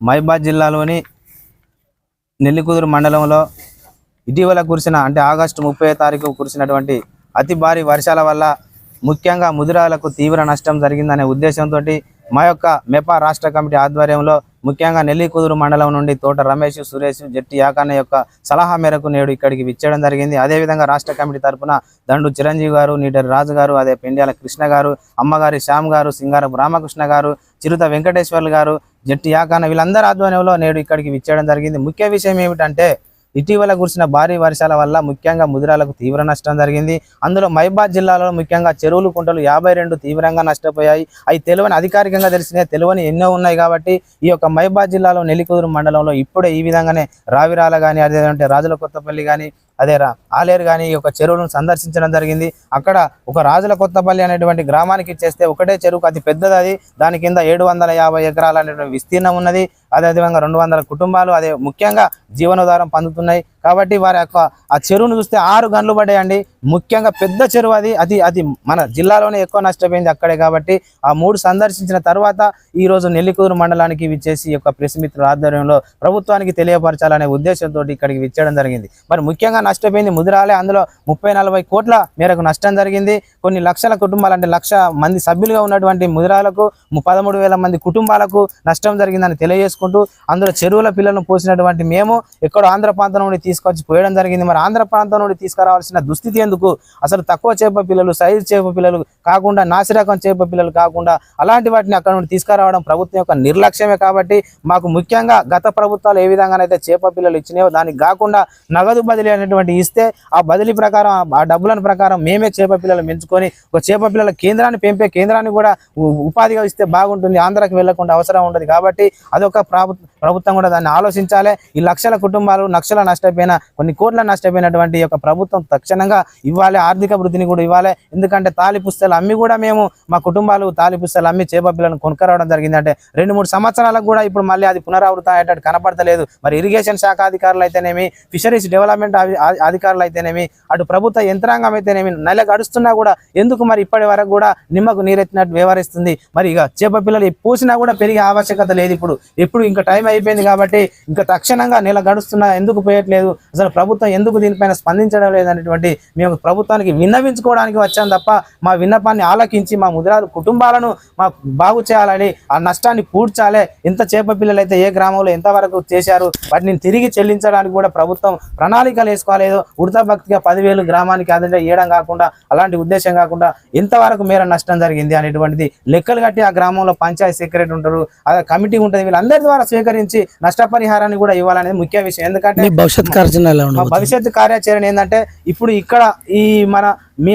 మైబాద్ జిల్లాలోని నెల్లికుదురు మండలంలో ఇటీవల కురిసిన అంటే ఆగస్టు ముప్పై తారీఖు కురిసినటువంటి అతి భారీ వర్షాల వల్ల ముఖ్యంగా ముదిరాలకు తీవ్ర నష్టం జరిగిందనే ఉద్దేశంతో మా యొక్క మెపా రాష్ట్ర కమిటీ ఆధ్వర్యంలో ముఖ్యంగా నెల్లికుదురు మండలం నుండి తోట రమేష్ సురేష్ జట్టి యాకన్న యొక్క సలహా మేరకు నేడు ఇక్కడికి విచ్చేయడం జరిగింది. అదేవిధంగా రాష్ట్ర కమిటీ తరపున దండు చిరంజీవి గారు నీటరి రాజు గారు అదే పెండ్యాల కృష్ణ గారు అమ్మగారి శ్యామ్ గారు సింగారపు రామకృష్ణ గారు చిరుత వెంకటేశ్వర్లు గారు జట్టి యాకన్న వీళ్ళందరి ఆధ్వర్యంలో నేడు ఇక్కడికి విచ్చేయడం జరిగింది. ముఖ్య విషయం ఏమిటంటే ఇటీవల కురిసిన భారీ వర్షాల వల్ల ముఖ్యంగా ముదిరాలకు తీవ్ర నష్టం జరిగింది. అందులో మైబాద్ జిల్లాలో ముఖ్యంగా చెరువులు కుంటలు యాభై రెండు తీవ్రంగా నష్టపోయాయి. అవి తెలివని అధికారికంగా తెలిసిన తెలివని ఎన్నో ఉన్నాయి కాబట్టి ఈ యొక్క మైబాద్ జిల్లాలో నెల్లికుదురు మండలంలో ఇప్పుడే ఈ విధంగానే రావిరాల కానీ అదేంటే రాజుల కొత్తపల్లి కానీ అదే రా ఆలేరు కానీ ఈ యొక్క చెరువులను సందర్శించడం జరిగింది. అక్కడ ఒక రాజుల కొత్తపల్లి అనేటువంటి గ్రామానికి ఇచ్చేస్తే ఒకటే చెరువుకు అతి పెద్దది అది. దాని కింద ఏడు వందల యాభై ఎకరాల అనేటువంటి విస్తీర్ణం ఉన్నది. అదేవిధంగా రెండు వందల కుటుంబాలు అదే ముఖ్యంగా జీవనోధారం పొందుతున్నాయి. కాబట్టి వారి యొక్క ఆ చెరువును చూస్తే ఆరు గన్లు పడ్డాయండి. ముఖ్యంగా పెద్ద చెరువు అది అది అది మన జిల్లాలోనే ఎక్కువ నష్టపోయింది అక్కడే కాబట్టి ఆ మూడు సందర్శించిన తర్వాత ఈ రోజు నెల్లికూరు మండలానికి విచ్చేసి యొక్క ప్రెస్ మిత్రుల ఆధ్వర్యంలో ప్రభుత్వానికి తెలియపరచాలనే ఉద్దేశంతో ఇక్కడికి విచ్చేయడం జరిగింది. మరి ముఖ్యంగా నష్టపోయింది ముదిరాలే అందులో ముప్పై నలభై కోట్ల మేరకు నష్టం జరిగింది. కొన్ని లక్షల కుటుంబాలు అంటే లక్ష మంది సభ్యులుగా ఉన్నటువంటి ముదిరాలకు పదమూడు వేల మంది కుటుంబాలకు నష్టం జరిగిందని తెలియజేసుకుంటూ అందులో చెరువుల పిల్లలను పోసినటువంటి మేము ఎక్కడో ఆంధ్ర ప్రాంతం నుండి తీసుకొచ్చి పోయడం జరిగింది. మరి ఆంధ్ర ప్రాంతం నుండి తీసుకురావాల్సిన దుస్థితి ఎందుకు అసలు తక్కువ చేప పిల్లలు సైజు చేప పిల్లలు కాకుండా నాసిరకం చేప పిల్లలు కాకుండా అలాంటి వాటిని అక్కడ నుండి తీసుకురావడం ప్రభుత్వం యొక్క నిర్లక్ష్యమే కాబట్టి మాకు ముఖ్యంగా గత ప్రభుత్వాలు ఏ విధంగానైతే చేప పిల్లలు ఇచ్చినాయో దానికి కాకుండా నగదు బదిలీ అనేటువంటి ఇస్తే ఆ బదిలీ ప్రకారం ఆ- డబ్బులను ప్రకారం మేమే చేప పిల్లలు పెంచుకొని ఒక చేప పిల్లల కేంద్రాన్ని పెంపే కేంద్రాన్ని కూడా ఉపాధిగా ఇస్తే బాగుంటుంది ఆంధ్రాకి వెళ్ళకుండా అవసరం ఉండదు కాబట్టి అదొక ప్రభుత్వం కూడా దాన్ని ఆలోచించాలి. ఈ లక్షల కుటుంబాలు లక్షల నష్టపోయిన కొన్ని కోట్ల నష్టపోయినటువంటి యొక్క ప్రభుత్వం తక్షణంగా ఇవ్వాలి. ఆర్థిక వృద్ధిని కూడా ఇవ్వాలి. ఎందుకంటే తాలి పుస్తలు అమ్మి కూడా మేము మా కుటుంబాలు తాలి పుస్తకాలు అమ్మి చేప కొనుక్కరావడం జరిగింది అంటే రెండు మూడు సంవత్సరాలకు కూడా ఇప్పుడు మళ్ళీ అది పునరావృతం అయ్యేటట్టు కనపడతలేదు. మరి ఇరిగేషన్ శాఖ అధికారులు అయితేనేమి ఫిషరీస్ డెవలప్మెంట్ అధికారులు అయితేనేమి అటు ప్రభుత్వ యంత్రాంగం అయితేనేమి నెల గడుస్తున్నా కూడా ఎందుకు మరి ఇప్పటి వరకు కూడా నిమ్మకు నీరెత్తినట్టు వ్యవహరిస్తుంది. మరి ఇక చేప పిల్లలు పూసినా కూడా పెరిగే ఆవశ్యకత లేదు ఇప్పుడు. ఎప్పుడు ఇంకా టైం అయిపోయింది కాబట్టి ఇంకా తక్షణంగా నెల గడుస్తున్నా ఎందుకు పోయట్లేదు? అసలు ప్రభుత్వం ఎందుకు దీనిపైన స్పందించడం లేదనేటువంటి మేము ప్రభుత్వానికి విన్నవించుకోవడానికి వచ్చాం తప్ప మా విన్నపాన్ని ఆలకించి మా ముదిరాలు కుటుంబాలను మా బాగు చేయాలని ఆ నష్టాన్ని పూడ్చాలే. ఎంత చేప పిల్లలు అయితే ఏ గ్రామంలో ఎంతవరకు చేశారు? వాటిని తిరిగి చెల్లించడానికి కూడా ప్రభుత్వం ప్రణాళికలు వేసుకోలేదు. ఉడతా భక్తిగా పదివేలు గ్రామానికి అదే ఇవ్వడం కాకుండా అలాంటి ఉద్దేశం కాకుండా ఎంతవరకు మేర నష్టం జరిగింది అనేటువంటిది లెక్కలు కట్టి ఆ గ్రామంలో పంచాయతీ సెక్రటరీ ఉంటారు అదే కమిటీ ఉంటుంది వీళ్ళందరి ద్వారా స్వీకరించి నష్టపరిహారాన్ని కూడా ఇవ్వాలనేది ముఖ్య విషయం. ఎందుకంటే భవిష్యత్ కార్యాచరణ భవిష్యత్తు కార్యాచరణ ఏంటంటే ఇప్పుడు ఇక్కడ ఈ మన మీ